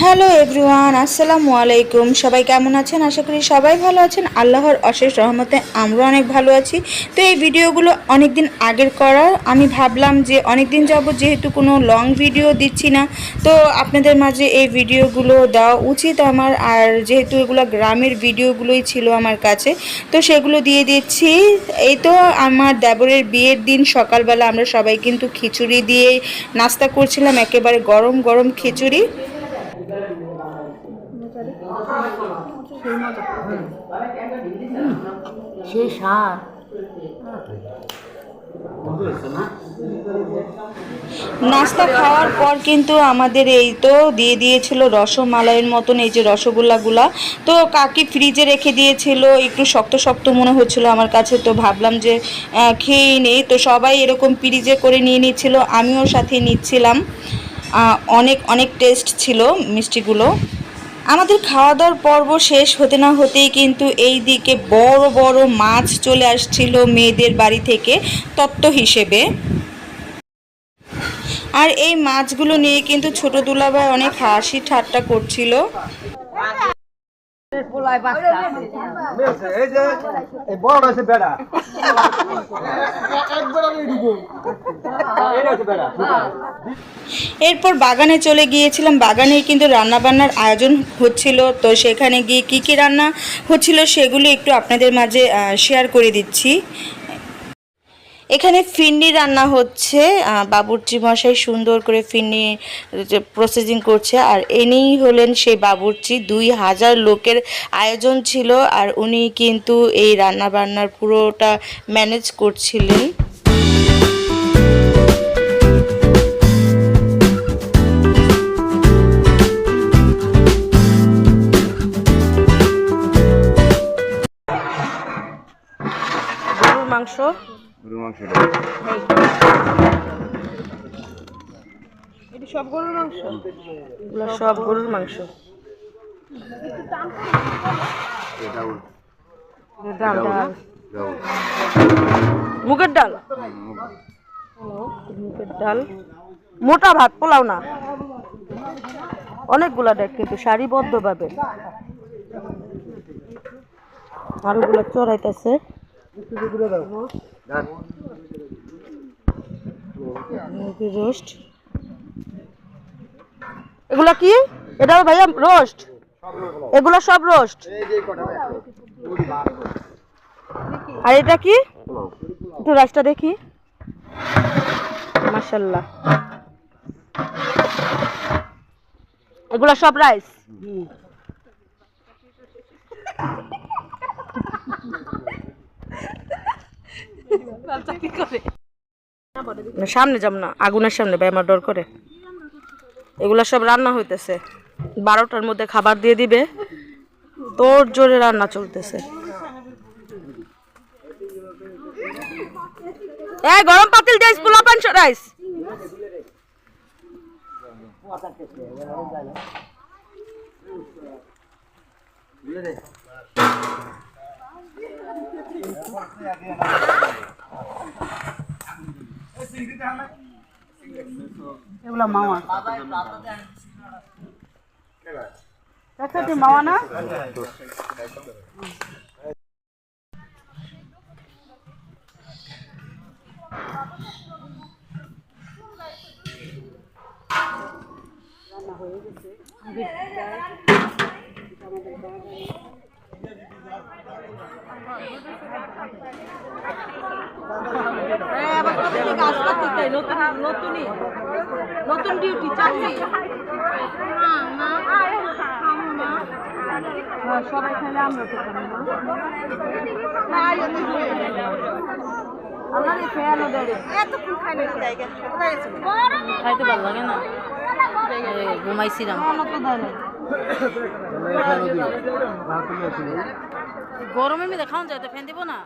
Hello everyone, আসসালামু আলাইকুম। সবাই কেমন আছেন? আশা করি সবাই ভালো আছেন। আল্লাহর অশেষ রহমতে আমরা অনেক ভালো আছি। তো এই ভিডিওগুলো অনেক দিন আগের করা আমি ভাবলাম যে অনেক দিন যাব যেহেতু কোনো লং ভিডিও দিচ্ছি না, তো আপনাদের মাঝে এই ভিডিওগুলো দেওয়া উচিত আমার। আর যেহেতু এগুলো গ্রামের ভিডিওগুলোই ছিল আমার কাছে, তো সেগুলো দিয়ে দিচ্ছি। এই তো আমার দেবরের বিয়ের দিন। সকালবেলা আমরা সবাই কিন্তু খিচুড়ি দিয়ে নাস্তা করছিলাম, একেবারে গরম গরম খিচুড়ি। সার। নাস্তা খাওয়ার পর কিন্তু আমাদের এই তো দিয়ে দিয়েছিল রসমালাইয়ের মতন, এই যে রসগোল্লাগুলা। তো কাকি ফ্রিজে রেখে দিয়েছিল, একটু শক্ত শক্ত মনে হচ্ছিল আমার কাছে, তো ভাবলাম যে খেয়েই নেই। তো সবাই এরকম ফ্রিজে করে নিয়ে নিচ্ছিল, আমিও সাথে নিচ্ছিলাম। অনেক অনেক টেস্ট ছিল মিষ্টিগুলো। আমাদের খাওয়া দাওয়ার পর্ব শেষ হতে না হতেই কিন্তু এই দিকে বড় বড় মাছ চলে আসছিল মেয়েদের বাড়ি থেকে তত্ত্ব হিসেবে। আর এই মাছগুলো নিয়ে কিন্তু ছোট দুলাভাই অনেক হাসি ঠাট্টা করছিল। পোলায় বাচ্চা এই যে এই বড় বেড়া। এরপর বাগানে চলে গিয়েছিলাম। বাগানে কিন্তু রান্নাবান্নার আয়োজন হচ্ছিল। তো সেখানে গিয়ে কি কি রান্না হচ্ছিল সেগুলি একটু আপনাদের মাঝে শেয়ার করে দিচ্ছি। এখানে ফিন্নি রান্না হচ্ছে বাবুর্চি মশাই সুন্দর করে ফিন্নি প্রসেসিং করছে, আর এনেই হলেন সেই বাবুর্চি। দুই হাজার লোকের আয়োজন ছিল, আর উনি কিন্তু এই রান্না বান্নার পুরোটা ম্যানেজ করছিলেন। মাংস গরুর মাংস এটি সব গরুর মাংস? এগুলো সব গরুর মাংস। ডাল। ডাল। মুগের ডাল? মুগের ডাল। মোটা ভাত পোলাও না? অনেকগুলা দেখ কিন্তু সারিবদ্ধভাবে। আর ওগুলা চড়াইতেছে। রোস্ট। এগুলা কি? এটা ভাইয়া রোস্ট। এগুলা সব রোস্ট। আর এটা কি? একটু রাইসটা দেখি। মাশাল্লাহ এগুলা সব রাইস। সামনে যাব না, আগুনের সামনে ভাই আমার ডর করে। এগুলা সব রান্না হইতেছে। বারোটার মধ্যে খাবার দিয়ে দিবে। তোর জোরে রান্না চলতেছে। গরম পাতিল দিস পোলা পাঁচশো রাইস এগুলা মাওয়া মাওয়া না? নতুন ডিউটি চাকরি সবাই খাইলে আমরা তো খাব না। আল্লাহ রে খেয়ালো দেবে এতক্ষণ খাইলে খাইতে ভালো লাগে না। এই ঘুমাইছিলাম। তো খাওয়া যায় তো ফ্যান দিব না?